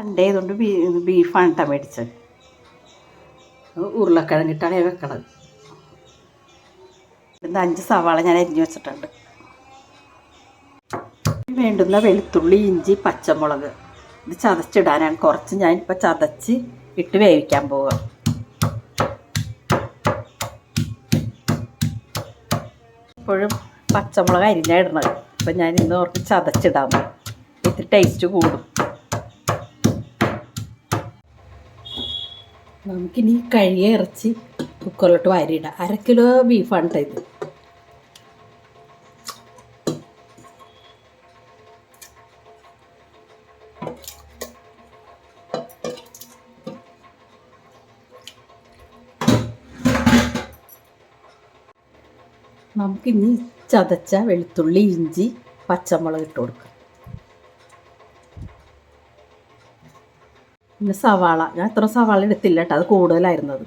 Sunday ആയതുകൊണ്ട് B ബീഫാണ് കേട്ടോ മേടിച്ചത് ഉരുളക്കിഴങ്ങിട്ടാണ് വെക്കണത്. ഇന്ന് അഞ്ച് സവാള ഞാൻ അരിഞ്ഞു വെച്ചിട്ടുണ്ട്. വേണ്ടുന്ന വെളുത്തുള്ളി ഇഞ്ചി പച്ചമുളക് ഇത് ചതച്ചിടാനാണ്. കുറച്ച് ഞാനിപ്പോൾ ചതച്ച് ഇട്ട് വേവിക്കാൻ പോവുക ഇപ്പോഴും പച്ചമുളക് അരിഞ്ഞാണ് ഇടണത്. അപ്പം ഞാൻ ഇന്ന് ഓർക്ക് ചതച്ചിടാൻ പോകും ഇത് ടേസ്റ്റ് കൂടും. നമുക്കിനി കഴുകിയ ഇറച്ചി കുക്കറിലോട്ട് വാരിയിടാം. അര കിലോ ബീഫാണ് ഇത്. നമുക്കിനി ചതച്ച വെളുത്തുള്ളി ഇഞ്ചി പച്ചമുളക് ഇട്ട് കൊടുക്കാം. പിന്നെ സവാള. ഞാൻ ഇത്ര സവാള എടുത്തില്ല കേട്ടോ അത് കൂടുതലായിരുന്നത്.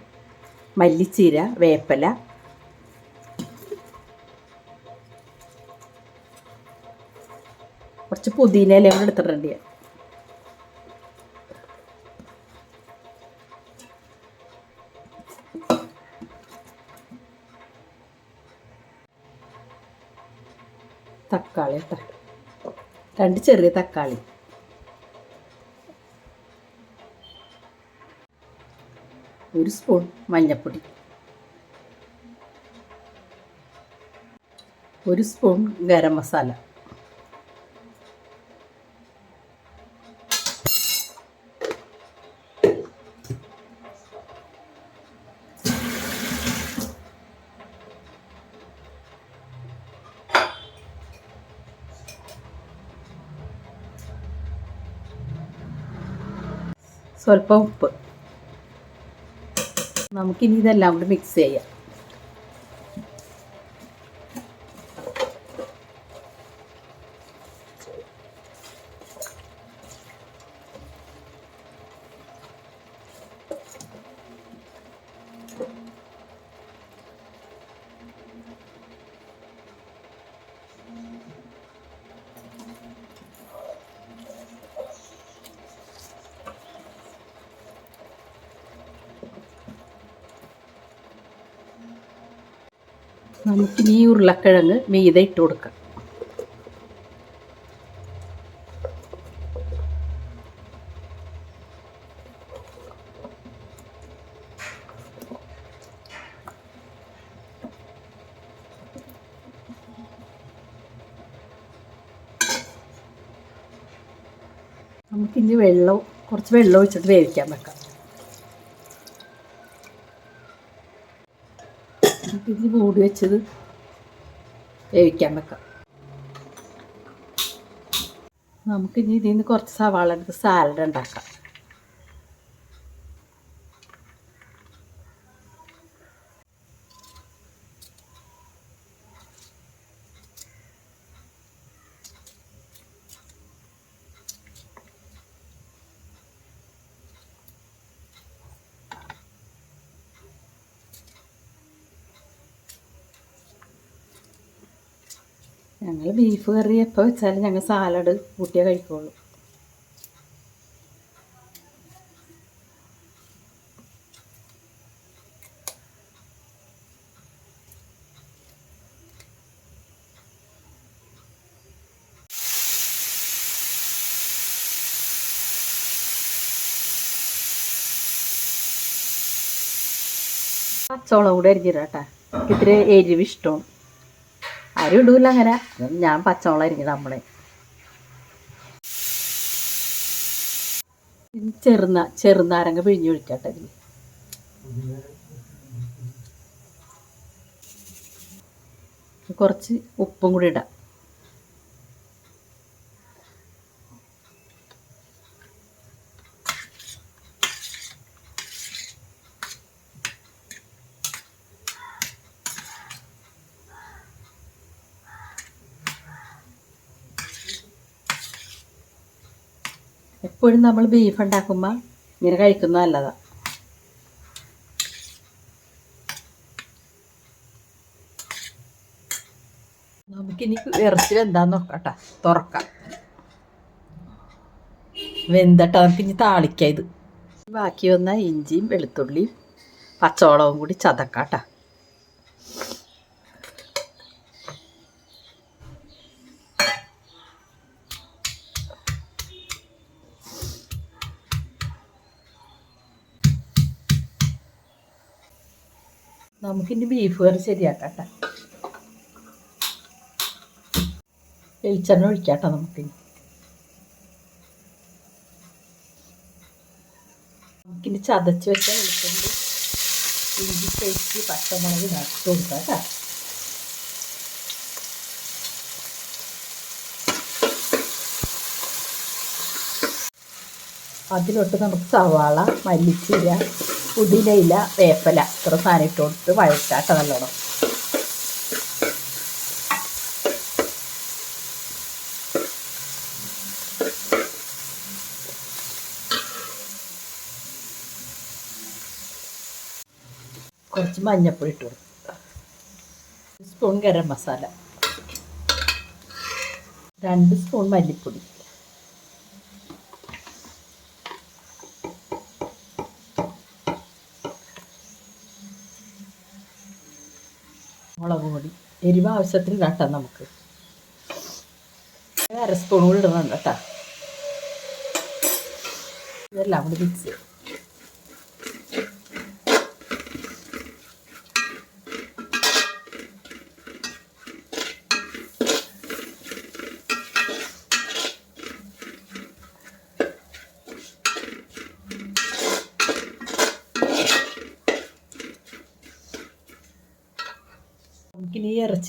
മല്ലിച്ചീര വേപ്പല. കുറച്ച് പുതിന ഇലയും കൂടെ എടുത്തിട്ടുണ്ട് ഞാൻ തക്കാളി കേട്ടോ രണ്ട് ചെറിയ തക്കാളി. ഒരു സ്പൂൺ മഞ്ഞൾപ്പൊടി ഒരു സ്പൂൺ ഗരം മസാല. സ്വല്പം ഉപ്പ്. നമുക്കിനി ഇതെല്ലാം കൂടി മിക്സ് ചെയ്യാം. നമുക്കിനി ഈ ഉരുളക്കിഴങ്ങ് മീതെ ഇട്ട് കൊടുക്കാം. നമുക്കിനി വെള്ളം കുറച്ച് വെള്ളം ഒഴിച്ചിട്ട് വേവിക്കാൻ വെക്കാം. ഇത് മൂടി വെച്ചത് വേവിക്കാൻ വെക്കാം. നമുക്കിനി ഇതിൽ നിന്ന് കുറച്ച് സവാള എടുത്ത് സാലഡ് ഉണ്ടാക്കാം. ഞങ്ങൾ ബീഫ് കറി എപ്പോൾ വെച്ചാലും ഞങ്ങൾ സാലഡ് കൂട്ടിയേ കഴിക്കുള്ളൂ. പച്ചവളം കൂടെ അരിഞ്ഞിരാട്ടാ ഇത്തിരി എരിവ് ഇഷ്ടമാണ് ആരും ഇടൂല അങ്ങനെ. ഞാൻ പച്ചമുളക് അരിഞ്ഞത് നമ്മളെ. ചെറുന ചെറുനാരങ്ങ പിഴിഞ്ഞൊഴിക്കട്ടെ കുറച്ച് ഉപ്പും കൂടി ഇടാം. എപ്പോഴും നമ്മൾ ബീഫ് ഉണ്ടാക്കുമ്പോൾ ഇങ്ങനെ കഴിക്കുന്നത് നല്ലതാണ് നമുക്കിനി ഇറച്ചി വെന്താന്ന് നോക്കട്ടെ. തുറക്കാം. വെന്തട്ട. നമുക്ക് ഇനി താളിക്കാം ഇത്. ബാക്കി വന്ന ഇഞ്ചിയും വെളുത്തുള്ളിയും പച്ചവളവും കൂടി ചതക്കാട്ട. നമുക്കിനി ബീഫ് കറി ശരിയാക്കാട്ട. വെളിച്ചെണ്ണ ഒഴിക്കാട്ടോ നമുക്കിനി നമുക്കിനി ചതച്ച് വെച്ച വെളിച്ചെണ്ണ ഇഞ്ചി പേസ്റ്റ് പച്ചമുളക് നട്ട് കൊടുക്കാം കേട്ടോ. അതിലോട്ട് നമുക്ക് സവാള മല്ലിച്ചീര പുതിനയില വേപ്പല. ഇത്ര സാധനം ഇട്ട് കൊടുത്ത് വഴച്ചാട്ട നല്ലോണം. കുറച്ച് മഞ്ഞപ്പൊടി ഇട്ട് കൊടുക്കും സ്പൂൺ ഗരം മസാല. രണ്ട് സ്പൂൺ മല്ലിപ്പൊടി. എരിവ് ആവശ്യത്തിന് കേട്ടോ നമുക്ക്. അര സ്പൂൺ കൂടി ഇടണം കേട്ടോ. ഇതെല്ലാം കൂടി മിക്സ് ചെയ്യും.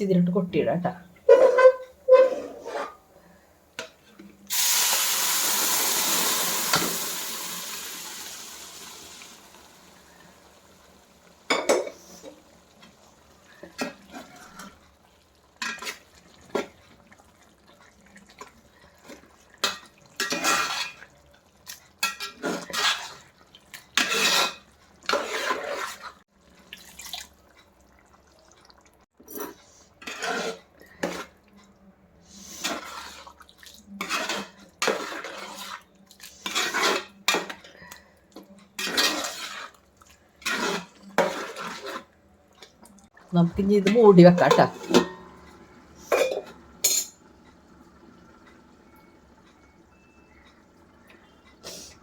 ഈ കൊട്ടിയിടാം കേട്ടോ. നമുക്കിനി ഇത് മൂടി വെക്കാം കേട്ടോ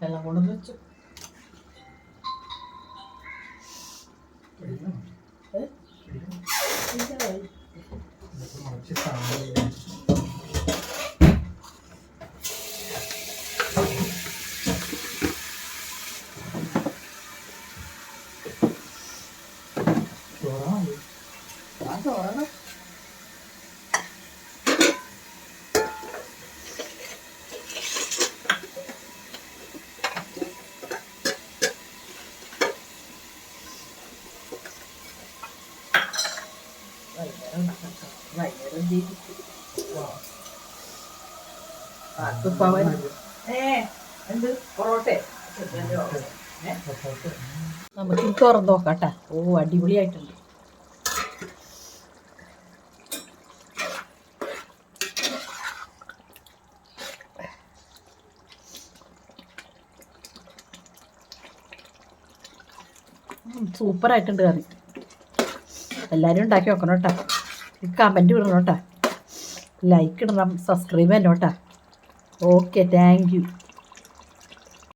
എല്ലാം കൊണ്ടൊന്ന് വെച്ചു. ഏ? നമുക്ക് തുറന്ന് നോക്കാട്ടാ. ഓ അടിപൊളിയായിട്ടുണ്ട്. സൂപ്പറായിട്ടുണ്ട് കറി. എല്ലാവരും ഉണ്ടാക്കി നോക്കണം കേട്ടോ കമന്റ് വിടണം കേട്ടോ ലൈക്ക് ഇടണം സബ്സ്ക്രൈബ് ചെയ്യണം കേട്ടോ ഓക്കെ താങ്ക് യു